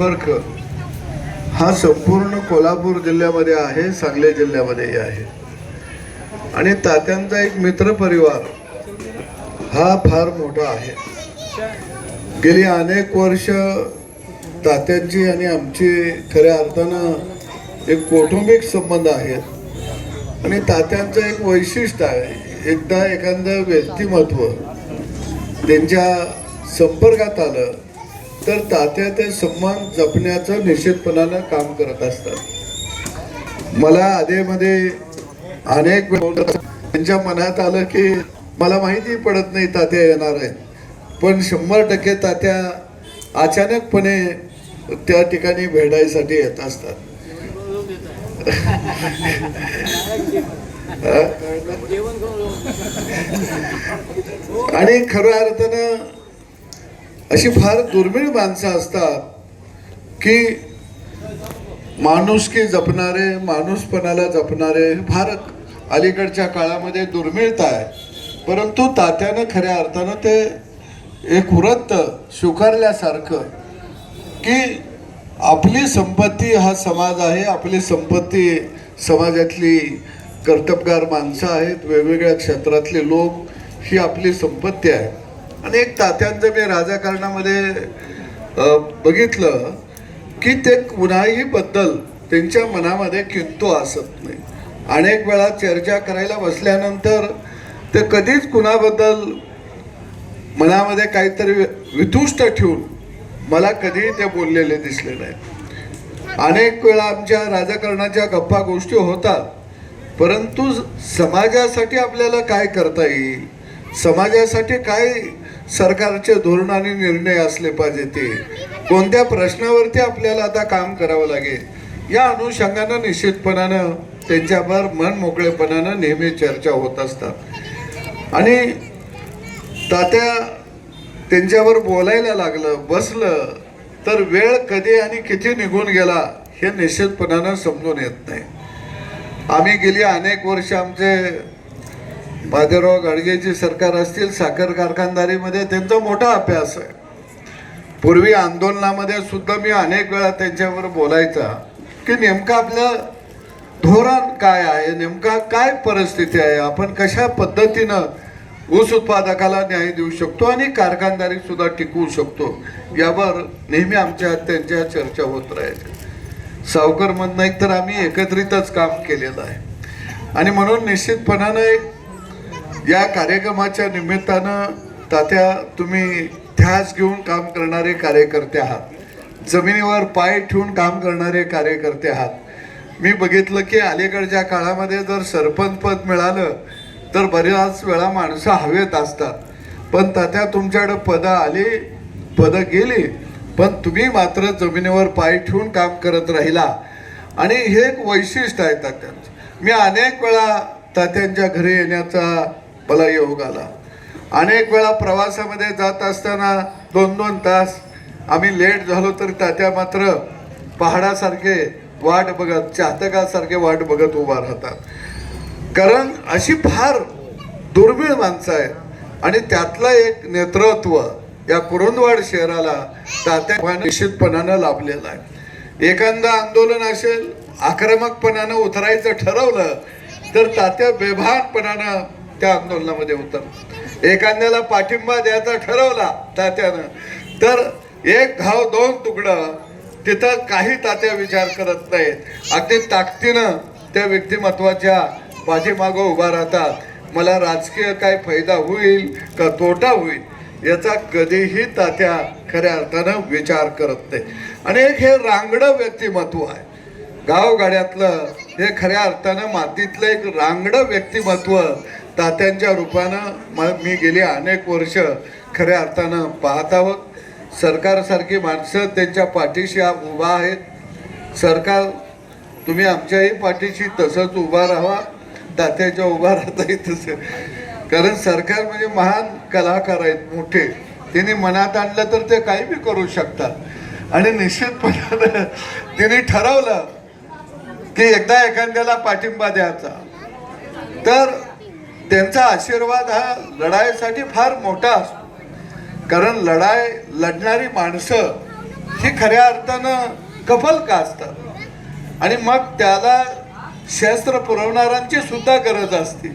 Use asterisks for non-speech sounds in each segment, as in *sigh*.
संपर्क हा संपूर्ण कोल्हापूर जिल्ह्यामध्ये आहे सांगली जिल्ह्यामध्येही आहे. आणि तात्यांचा एक मित्र परिवार हा फार मोठा आहे. गेली अनेक वर्ष तात्यांची आणि आमची खऱ्या अर्थानं एक कौटुंबिक संबंध आहेत. आणि तात्यांचं एक वैशिष्ट्य आहे एकदा एखादं व्यक्तिमत्व त्यांच्या संपर्कात आलं तर तात्या ते सन्मान जपण्याचं निश्चितपणानं काम करत असतात. मला आधीमध्ये अनेक त्यांच्या मनात आलं की मला माहिती पडत नाही तात्या येणार आहेत. पण शंभर टक्के तात्या अचानकपणे त्या ठिकाणी भेटायसाठी येत असतात. *laughs* आणि खऱ्या अर्थानं अशी फार दुर्मिळ माणसं असतात की माणुसकी जपणारे माणूसपणाला जपणारे हे फार अलीकडच्या काळामध्ये दुर्मिळता आहे. परंतु तात्यानं खऱ्या अर्थानं ते एक वृत्त स्वीकारल्यासारखं की आपली संपत्ती हा समाज आहे आपली संपत्ती समाजातली कर्तबगार माणसं आहेत वेगवेगळ्या क्षेत्रातले लोक ही आपली संपत्ती आहे. अनेक तात्यांचं मी राजकारणामध्ये बघितलं की ते कुणाही बद्दल त्यांच्या मनामध्ये किंतू असत नाही. अनेक वेळा चर्चा करायला बसल्यानंतर ते कधीच कुणाबद्दल मनामध्ये काहीतरी वितुष्ट ठेवून मला कधीही ते बोललेले दिसले नाही. अनेक वेळा आमच्या राजकारणाच्या गप्पा गोष्टी होतात परंतु समाजासाठी आपल्याला काय करता येईल? समाजासाठी काय सरकारचे धोरण आणि निर्णय असले पाहिजे ते. कोणत्या प्रश्नावरती आपल्याला आता काम करावं लागेल? या अनुषंगानं निश्चितपणानं त्यांच्यावर मन मोकळेपणानं नेहमी चर्चा होत असतात. आणि तात्या त्यांच्यावर बोलायला लागलं बसलं तर वेळ कधी आणि किती निघून गेला हे निश्चितपणानं समजून येत नाही. आम्ही गेली अनेक वर्ष आमचे बाजीराव गाडगेची सरकार असतील साखर कारखानदारीमध्ये त्यांचा मोठा अभ्यास आहे. पूर्वी आंदोलनामध्ये सुद्धा मी अनेक वेळा त्यांच्यावर बोलायचा की नेमकं आपलं धोरण काय आहे नेमका काय परिस्थिती आहे आपण कशा पद्धतीनं ऊस उत्पादकाला न्याय देऊ शकतो आणि कारखानदारी सुद्धा टिकवू शकतो यावर नेहमी आमच्या त्यांच्या चर्चा होत राहायच्या. सावकर म्हणणं एक तर आम्ही एकत्रितच काम केलेलं आहे. आणि म्हणून निश्चितपणानं एक या कार्यक्रमाच्या निमित्तानं तात्या तुम्ही ध्यास घेऊन काम करणारे कार्यकर्ते आहात. जमिनीवर पाय ठेवून काम करणारे कार्यकर्ते आहात. मी बघितलं की अलीकडच्या काळामध्ये जर सरपंच पद मिळालं तर बऱ्याच वेळा माणसं हवेत असतात. पण तात्या तुमच्याकडे पदं आली पदं गेली पण तुम्ही मात्र जमिनीवर पाय ठेवून काम करत राहिला. आणि हे एक वैशिष्ट्य आहे तात्यांचं. मी अनेक वेळा तात्यांच्या घरी येण्याचा मला योग आला अनेक वेळा प्रवासामध्ये जात असताना दोन दोन तास आम्ही लेट झालो तर तात्या मात्र पहाडासारखे वाट बघत चातकासारखे वाट बघत उभा राहतात. कारण अशी फार दुर्मिळ माणसं आहेत आणि त्यातलं एक नेतृत्व या कुरुंदवाड शहराला तात्या निश्चितपणानं लाभलेलं आहे. एखादं आंदोलन असेल आक्रमकपणानं उतरायचं ठरवलं तर तात्या बेभानपणानं त्या आंदोलनामध्ये उतर एखाद्याला पाठिंबा द्यायचा ठरवला तात्यानं तर एक घाव दोन तुकडं तिथं काही तात्या विचार करत नाहीत. अगदी ताकदीनं त्या व्यक्तिमत्वाच्या पाठीमागं उभा राहतात. मला राजकीय काय फायदा होईल का तोटा होईल याचा कधीही तात्या खऱ्या अर्थानं विचार करत नाही. आणि एक हे रांगडं व्यक्तिमत्व आहे. गावगाड्यातलं हे खऱ्या अर्थानं मातीतलं एक रांगडं व्यक्तिमत्व तात्यांच्या रूपानं म मी गेली अनेक वर्ष खऱ्या अर्थानं पाहत आहोत. सरकारसारखी माणसं त्यांच्या पाठीशी उभा आहेत. सरकार तुम्ही आमच्याही पाठीशी तसंच उभा राहा तात्याच्या उभा राहताही तसं. कारण सरकार म्हणजे महान कलाकार आहेत मोठे. त्यांनी मनात आणलं तर ते काही बी करू शकतात. आणि निश्चितपणानं तिने ठरवलं की एकदा एखाद्याला पाठिंबा द्यायचा. तर त्यांचा आशीर्वाद हा लढाईसाठी फार मोठा असतो. कारण लढाई लढणारी माणसं ही खऱ्या अर्थानं कफल का असतात? आणि मग त्याला शस्त्र पुरवणाऱ्यांची सुद्धा गरज असते.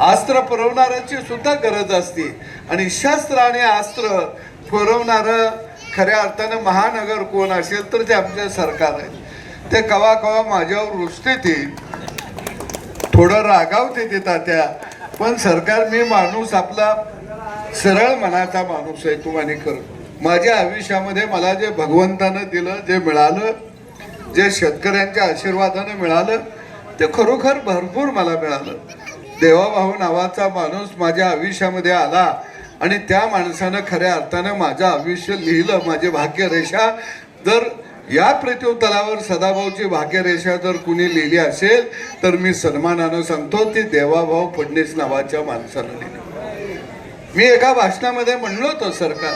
अस्त्र पुरवणाऱ्यांची सुद्धा गरज असते. आणि शस्त्र आणि अस्त्र पुरवणारं खऱ्या अर्थानं महानगर कोण असेल तर ते आमच्या सरकार आहे. ते कवा कवा माझ्यावर रुजते ते. थोडं रागावते ते तात्या. पण सरकार मी माणूस आपला सरळ मनाचा माणूस आहे तू आणि कर माझ्या आयुष्यामध्ये मला जे भगवंतानं दिलं जे मिळालं जे शेतकऱ्यांच्या आशीर्वादानं मिळालं ते खरोखर भरपूर मला मिळालं. देवाभाऊ नावाचा माणूस माझ्या आयुष्यामध्ये आला आणि त्या माणसानं खऱ्या अर्थानं माझं आयुष्य लिहिलं माझे भाग्यरेषा. जर या तलावर सदाभाऊची भाग्यरेषा जर कुणी लिहिली असेल तर मी सन्मानानं सांगतो ती देवाभाऊ फडणीस नावाच्या माणसानं लिहिली. मी एका भाषणामध्ये म्हणलो होतो सरकार